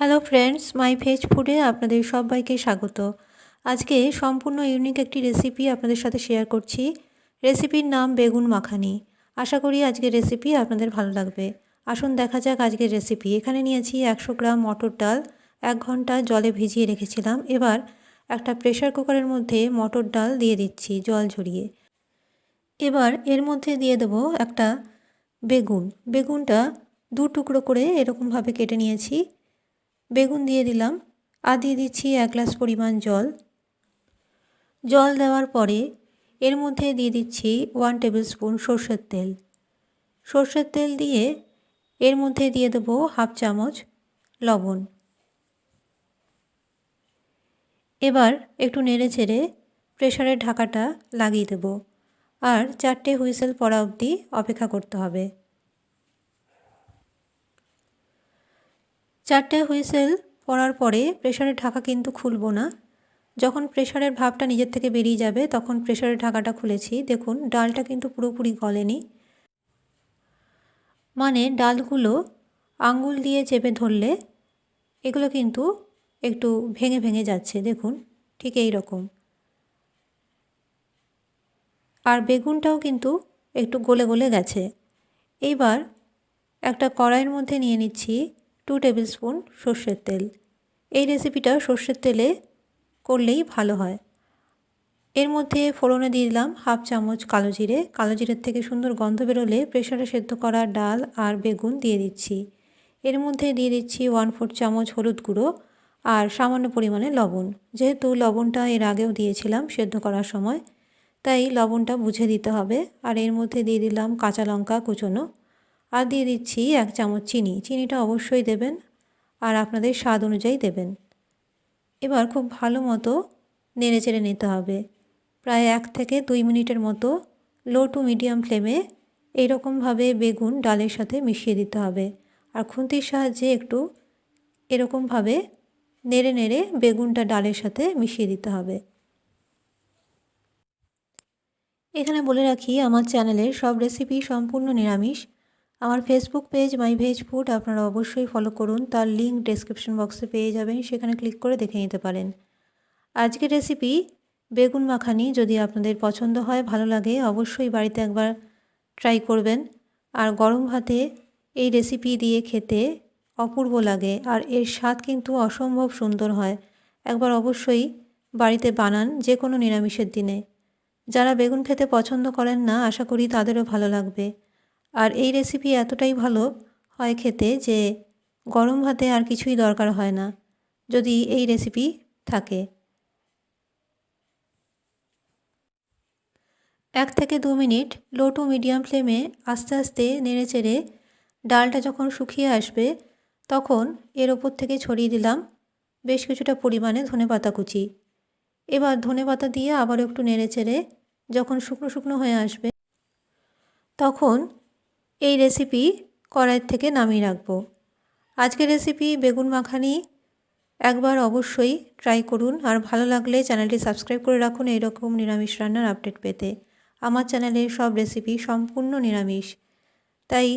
Hello friends মাই veg ফুডে আপনাদের সবাইকে স্বাগত। আজকে সম্পূর্ণ ইউনিক একটি রেসিপি আপনাদের সাথে শেয়ার করছি। রেসিপির নাম বেগুন মাখানি। আশা করি আজকের রেসিপি আপনাদের ভালো লাগবে। আসুন দেখা যাক আজকের রেসিপি এখানে নিয়েছি একশো গ্রাম মটর ডাল, এক ঘণ্টা জলে ভিজিয়ে রেখেছিলাম। এবার একটা প্রেশার কুকারের মধ্যে মটর ডাল দিয়ে দিচ্ছি জল ঝরিয়ে। এবার এর মধ্যে দিয়ে দেবো একটা বেগুন। বেগুনটা দু টুকরো করে এরকমভাবে কেটে নিয়েছি। বেগুন দিয়ে দিলাম। আর দিয়ে দিচ্ছি এক গ্লাস পরিমাণ জল। জল দেওয়ার পরে এর মধ্যে দিয়ে দিচ্ছি ওয়ান টেবিল স্পুন সর্ষের তেল। সর্ষের তেল দিয়ে এর মধ্যে দিয়ে দেবো হাফ চামচ লবণ। এবার একটু নেড়ে চেড়ে প্রেশারের ঢাকাটা লাগিয়ে দেবো। আর চারটে হুইসেল পড়া অবধি অপেক্ষা করতে হবে। চারটে হুইসেল পড়ার পরে প্রেশারের ঢাকা কিন্তু খুলবো না। যখন প্রেশারের ভাবটা নিজের থেকে বেরিয়ে যাবে, তখন প্রেশারের ঢাকাটা খুলেছি। দেখুন, ডালটা কিন্তু পুরোপুরি গলেনি। মানে ডালগুলো আঙ্গুল দিয়ে চেপে ধরলে এগুলো কিন্তু একটু ভেঙে ভেঙে যাচ্ছে। দেখুন, ঠিক এই রকম। আর বেগুনটাও কিন্তু একটু গলে গলে গেছে। এইবার একটা কড়াইয়ের মধ্যে নিয়ে নিচ্ছি টু টেবিল স্পুন সর্ষের তেল। এই রেসিপিটা সর্ষের তেলে করলেই ভালো হয়। এর মধ্যে ফোড়নে দিয়ে দিলাম হাফ চামচ কালো জিরে। কালো জিরের থেকে সুন্দর গন্ধ বেরোলে প্রেশারে সেদ্ধ করা ডাল আর বেগুন দিয়ে দিচ্ছি। এর মধ্যে দিয়ে দিচ্ছি ওয়ান ফোর চামচ হলুদ গুঁড়ো আর সামান্য পরিমাণে লবণ। যেহেতু লবণটা এর আগেও দিয়েছিলাম সেদ্ধ করার সময়, তাই লবণটা বুঝে দিতে হবে। আর এর মধ্যে দিয়ে দিলাম কাঁচা লঙ্কা কুচোনো আর দিয়ে দিচ্ছি এক চামচ চিনি। চিনিটা অবশ্যই দেবেন আর আপনাদের স্বাদ অনুযায়ী দেবেন। এবার খুব ভালো মতো নেড়ে চেড়ে নিতে হবে। প্রায় এক থেকে দুই মিনিটের মতো লো টু মিডিয়াম ফ্লেমে এইরকমভাবে বেগুন ডালের সাথে মিশিয়ে দিতে হবে। আর খুন্তির সাহায্যে একটু এরকমভাবে নেড়ে নেড়ে বেগুনটা ডালের সাথে মিশিয়ে দিতে হবে। এখানে বলে রাখি, আমার চ্যানেলের সব রেসিপি সম্পূর্ণ নিরামিষ। আমার Facebook page my veg food আপনারা অবশ্যই ফলো করুন। তার লিঙ্ক ডেসক্রিপশন বক্সে পেয়ে যাবেন, সেখানে ক্লিক করে দেখে নিতে পারেন। আজকের রেসিপি বেগুন মাখানি। যদি আপনাদের পছন্দ হয়, ভালো লাগে, অবশ্যই বাড়িতে একবার ট্রাই করবেন। আর গরম ভাতে এই রেসিপি দিয়ে খেতে অপূর্ব লাগে, আর এর স্বাদ কিন্তু অসম্ভব সুন্দর হয়। একবার অবশ্যই বাড়িতে বানান যে কোনো নিরামিষের দিনে। যারা বেগুন খেতে পছন্দ করেন না, আশা করি তাদেরও ভালো লাগবে। আর এই রেসিপি এতটাই ভালো হয় খেতে যে গরম ভাতে আর কিছুই দরকার হয় না, যদি এই রেসিপি থাকে। এক থেকে দু মিনিট লো টু মিডিয়াম ফ্লেমে আস্তে আস্তে নেড়ে চেড়ে ডালটা যখন শুকিয়ে আসবে, তখন এর ওপর থেকে ছড়িয়ে দিলাম বেশ কিছুটা পরিমাণে ধনে পাতা কুচি। এবার ধনে পাতা দিয়ে আবার একটু নেড়ে চেড়ে যখন শুকনো শুকনো হয়ে আসবে, তখন এই রেসিপি কড়াইয়ের থেকে নামিয়ে রাখব। আজকের রেসিপি বেগুন মাখানি। একবার অবশ্যই ট্রাই করুন। আর ভালো লাগলে চ্যানেলটি সাবস্ক্রাইব করে রাখুন এইরকম নিরামিষ রান্নার আপডেট পেতে। আমার চ্যানেলের সব রেসিপি সম্পূর্ণ নিরামিষ। তাই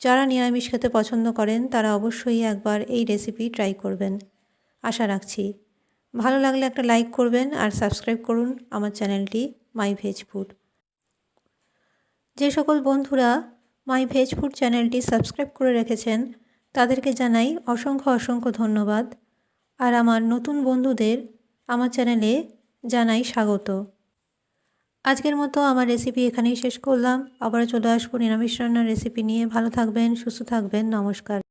যারা নিরামিষ খেতে পছন্দ করেন, তারা অবশ্যই একবার এই রেসিপি ট্রাই করবেন। আশা রাখছি। ভালো লাগলে একটা লাইক করবেন আর সাবস্ক্রাইব করুন আমার চ্যানেলটি মাই ভেজ ফুড যে সকল বন্ধুরা মাই ভেজ ফুড চ্যানেলটি সাবস্ক্রাইব করে রেখেছেন। তাদেরকে জানাই অসংখ্য অসংখ্য ধন্যবাদ। আর আমার নতুন বন্ধুদের আমার চ্যানেলে জানাই স্বাগত। আজকের মতো আমার রেসিপি এখানেই শেষ করলাম। আবার চলে আসব নিরামিষ রান্নার রেসিপি নিয়ে। ভালো থাকবেন, সুস্থ থাকবেন। নমস্কার।